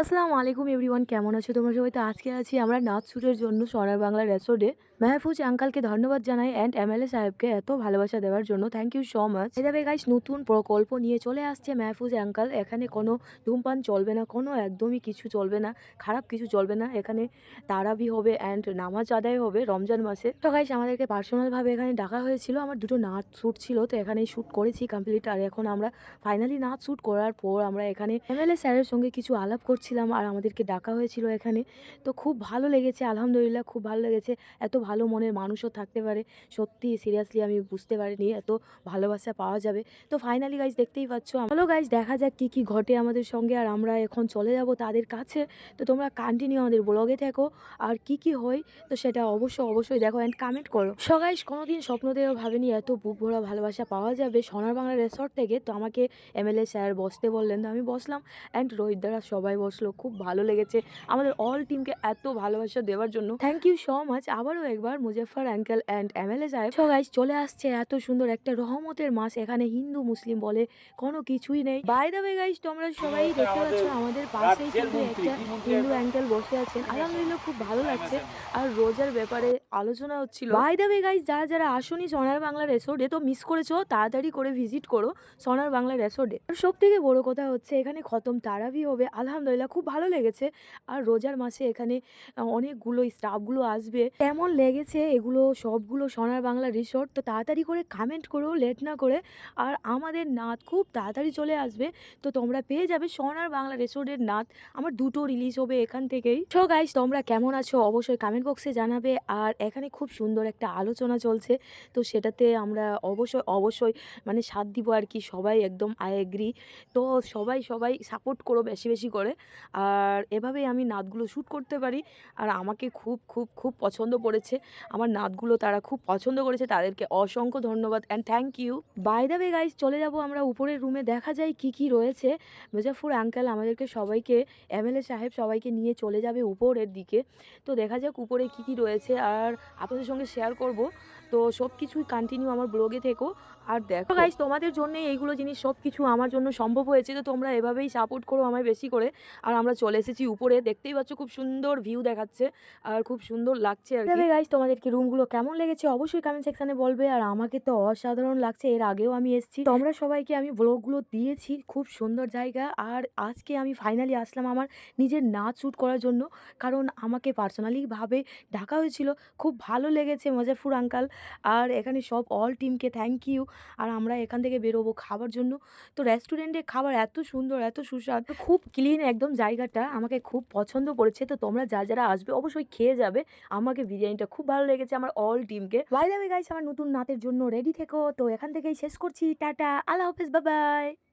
আসসালামু আলাইকুম এভরিওয়ান, কেমন আছো তোমরা সবাই? তো আজকে আছি আমরা নাচ শ্যুটের জন্য সোনার বাংলা রেসোর্টে। মেহফুজ আঙ্কালকে ধন্যবাদ জানাই অ্যান্ড এমএলএ সাহেবকে এত ভালোবাসা দেওয়ার জন্য। থ্যাংক ইউ সো মাচ এভাবে গাইস নতুন প্রকল্প নিয়ে চলে আসছে মেহফুজ আঙ্কাল। এখানে কোনো ধূমপান চলবে না, কোনো একদমই কিছু চলবে না, খারাপ কিছু চলবে না। এখানে তারাবি হবে অ্যান্ড নামাজ আদায় হবে রমজান মাসে। তো গাইস আমাদেরকে পার্সোনালভাবে এখানে ডাকা হয়েছিল। আমার দুটো নাচ শ্যুট ছিল, তো এখানেই শ্যুট করেছি কমপ্লিট আর এখন আমরা ফাইনালি নাচ শ্যুট করার পর আমরা এখানে এমএলএ স্যারের সঙ্গে কিছু আলাপ করছিলাম আর আমাদেরকে ডাকা হয়েছিল এখানে। তো খুব ভালো লেগেছে, আলহামদুলিল্লাহ খুব ভালো লেগেছে। এত ভালো মনের মানুষও থাকতে পারে। সত্যি সিরিয়াসলি আমি বুঝতে পারিনি এত ভালোবাসা পাওয়া যাবে। তো ফাইনালি গাইজ দেখতেই পাচ্ছ হলো গাইজ দেখা যাক কী কী ঘটে আমাদের সঙ্গে আর আমরা এখন চলে যাব তাদের কাছে। তো তোমরা কন্টিনিউ আমাদের ব্লগে থেকো আর কি কি হয়, তো সেটা অবশ্যই অবশ্যই দেখো অ্যান্ড কমেন্ট করো। সবাই কোনোদিন স্বপ্নতেও ভাবেনি এত বুক ভরা ভালোবাসা পাওয়া যাবে সোনার বাংলা রেসর্ট থেকে। তো আমাকে এমএলএ স্যার বসতে বললেন, তো আমি বসলাম অ্যান্ড রোহিত দ্বারা সবাই বসল খুব ভালো লেগেছে। আমাদের অল টিমকে এত ভালোবাসা দেওয়ার জন্য। থ্যাংক ইউ সো মাচ আবারও একবার Muzaffar uncle and M L A সাহেব। সো গাইস চলে আসছে এত সুন্দর একটা রহমতের মাস। এখানে হিন্দু মুসলিম বলে কোনো কিছুই নেই। বাই দ্য ওয়ে গাইস তোমরা সবাই দেখতে পাচ্ছ আমাদের পাশেই কিন্তু একটা হিন্দু অ্যাঙ্কেল বসে আছেন। আলহামদুলিল্লাহ খুব ভালো লাগছে। আর রোজার ব্যাপারে আলোচনা হচ্ছিল। বাই দা ওয়ে গাইস যারা যারা আসনি সোনার বাংলা রেসোর্টে তো মিস করেছ তাড়াতাড়ি করে ভিজিট করো সোনার বাংলা রেসোর্টে আর সব থেকে বড় কথা হচ্ছে এখানে খতম তারাবি হবে। আলহামদুলিল্লাহ খুব ভালো লেগেছে। আর রোজার মাসে এখানে অনেকগুলো স্টাফগুলো আসবে। কেমন লেগেছে এগুলো সবগুলো সোনার বাংলা রিসোর্ট তো তাড়াতাড়ি করে কমেন্ট করো লেট না করে। আর আমাদের নাচ খুব তাড়াতাড়ি চলে আসবে। তো তোমরা পেয়ে যাবে সোনার বাংলা রেসোর্টের নাচ আমার দুটো রিলিজ হবে এখান থেকেই। সো গাইস তোমরা কেমন আছো অবশ্যই কমেন্ট বক্সে জানাবে। আর এখানে খুব সুন্দর একটা আলোচনা চলছে। তো সেটাতে আমরা অবশ্যই অবশ্যই মানে সাথ দিব আর কি। সবাই একদম আই এগ্রি তো সবাই সবাই সাপোর্ট করো বেশি বেশি করে। আর এভাবেই আমি নাচগুলো শ্যুট করতে পারি। আর আমাকে খুব খুব খুব পছন্দ পড়েছে আমার নাচগুলো তারা খুব পছন্দ করেছে। তাদেরকে অসংখ্য ধন্যবাদ and thank you bye the guys চলে যাব আমরা উপরের রুমে দেখা যায় কি কি রয়েছে। মুজাফর আঙ্কেল আমাদেরকে সবাইকে এমএলএ সাহেব সবাইকে নিয়ে চলে যাবে উপরের দিকে। তো দেখা যাক উপরে কি কি রয়েছে। আর আপনাদের সঙ্গে শেয়ার করব। তো সব কিছুই কন্টিনিউ আমার ব্লগে থেকো। আর দেখো গাইজ তোমাদের জন্য এইগুলো জিনিস সব কিছু আমার জন্য সম্ভব হয়েছে তো তোমরা এভাবেই সাপোর্ট করো আমায় বেশি করে। আর আমরা চলে এসেছি উপরে দেখতেই পাচ্ছ খুব সুন্দর ভিউ দেখাচ্ছে আর খুব সুন্দর লাগছে আর তবে গাইজ তোমাদেরকে রুমগুলো কেমন লেগেছে অবশ্যই কমেন্ট সেকশনে বলবে আর আমাকে তো অসাধারণ লাগছে এর আগেও আমি এসেছি। তোমরা সবাইকে আমি ব্লগগুলো দিয়েছি খুব সুন্দর জায়গা আর আজকে আমি ফাইনালি আসলাম আমার নিজের নাচ শ্যুট করার জন্য কারণ আমাকে পার্সোনালিভাবে ডাকা হয়েছিল খুব ভালো লেগেছে মজাফুর আঙ্কাল আর এখানে সব অল টিমকে থ্যাংক ইউ আর আমরা এখান থেকে বেরোবো খাবার জন্য। তো রেস্টুরেন্টে খাবার এত সুন্দর, এত সুস্বাদু, খুব ক্লিন একদম জায়গাটা আমাকে খুব পছন্দ করেছে। তো তোমরা যা যারা আসবে অবশ্যই খেয়ে যাবে। আমাকে বিরিয়ানিটা খুব ভালো লেগেছে আমার অল টিমকে বাই যাবে গাইস আমার নতুন নাতের জন্য রেডি থেকো। তো এখান থেকেই শেষ করছি। টাটা, আল্লাহ হাফেজ বাবাই